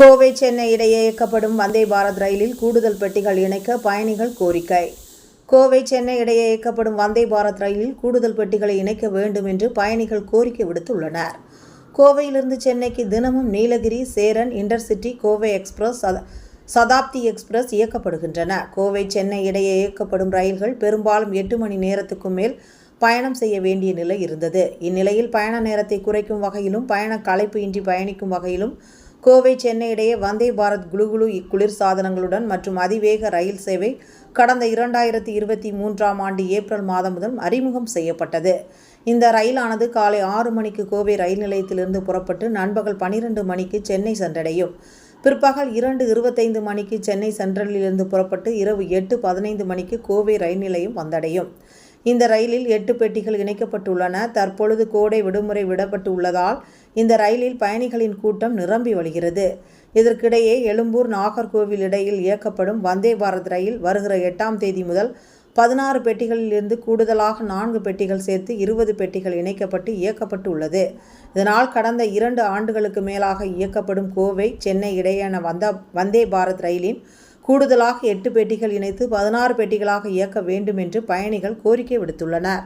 கோவை சென்னை இடையே இயக்கப்படும் வந்தே பாரத் ரயிலில் கூடுதல் பெட்டிகள் இணைக்க பயணிகள் கோரிக்கை. கோவை சென்னை இடையே இயக்கப்படும் வந்தே பாரத் ரயிலில் கூடுதல் பெட்டிகளை இணைக்க வேண்டும் என்று பயணிகள் கோரிக்கை விடுத்துள்ளனர். கோவையிலிருந்து சென்னைக்கு தினமும் Nilgiri Cheran intercity Kovai express Shatabdi express இயக்கப்படுகின்றன. கோவை சென்னை இடையே இயக்கப்படும் ரயில்கள் பெரும்பாலும் எட்டு மணி நேரத்துக்கும் மேல் பயணம் செய்ய வேண்டிய நிலை இருந்தது. இந்நிலையில் பயண நேரத்தை குறைக்கும் வகையிலும் பயண களைப்பு இன்றி பயணிக்கும் வகையிலும் கோவை சென்னை இடையே வந்தே பாரத் குளுகுளு குளிர் சாதனங்களுடன் மற்றும் அதிவேக ரயில் சேவை கடந்த இரண்டாயிரத்தி இருபத்தி மூன்றாம் ஆண்டு ஏப்ரல் மாதம் முதல் அறிமுகம் செய்யப்பட்டது. இந்த ரயிலானது காலை ஆறு மணிக்கு கோவை ரயில் நிலையத்திலிருந்து புறப்பட்டு நண்பகல் பனிரெண்டு மணிக்கு சென்னை சென்றடையும். பிற்பகல் இரண்டு இருபத்தைந்து மணிக்கு சென்னை சென்ட்ரலிலிருந்து புறப்பட்டு இரவு எட்டு பதினைந்து மணிக்கு கோவை ரயில் நிலையம் வந்தடையும். இந்த ரயிலில் எட்டு பெட்டிகள் இணைக்கப்பட்டுள்ளன. தற்பொழுது கோடை விடுமுறை விடப்பட்டு உள்ளதால் இந்த ரயிலில் பயணிகளின் கூட்டம் நிரம்பி வழிகிறது. இதற்கிடையே எழும்பூர் நாகர்கோவில் இடையில் இயக்கப்படும் வந்தே பாரத் ரயில் வருகிற எட்டாம் தேதி முதல் பதினாறு பெட்டிகளில் இருந்து கூடுதலாக நான்கு பெட்டிகள் சேர்த்து இருபது பெட்டிகள் இணைக்கப்பட்டு இயக்கப்பட்டு உள்ளது இதனால் கடந்த இரண்டு ஆண்டுகளுக்கு மேலாக இயக்கப்படும் கோவை சென்னை இடையேயான வந்த வந்தே பாரத் ரயிலின் கூடுதலாக எட்டு பெட்டிகள் இணைத்து பதினாறு பெட்டிகளாக இயக்க வேண்டும் என்று பயணிகள் கோரிக்கை விடுத்துள்ளனர்.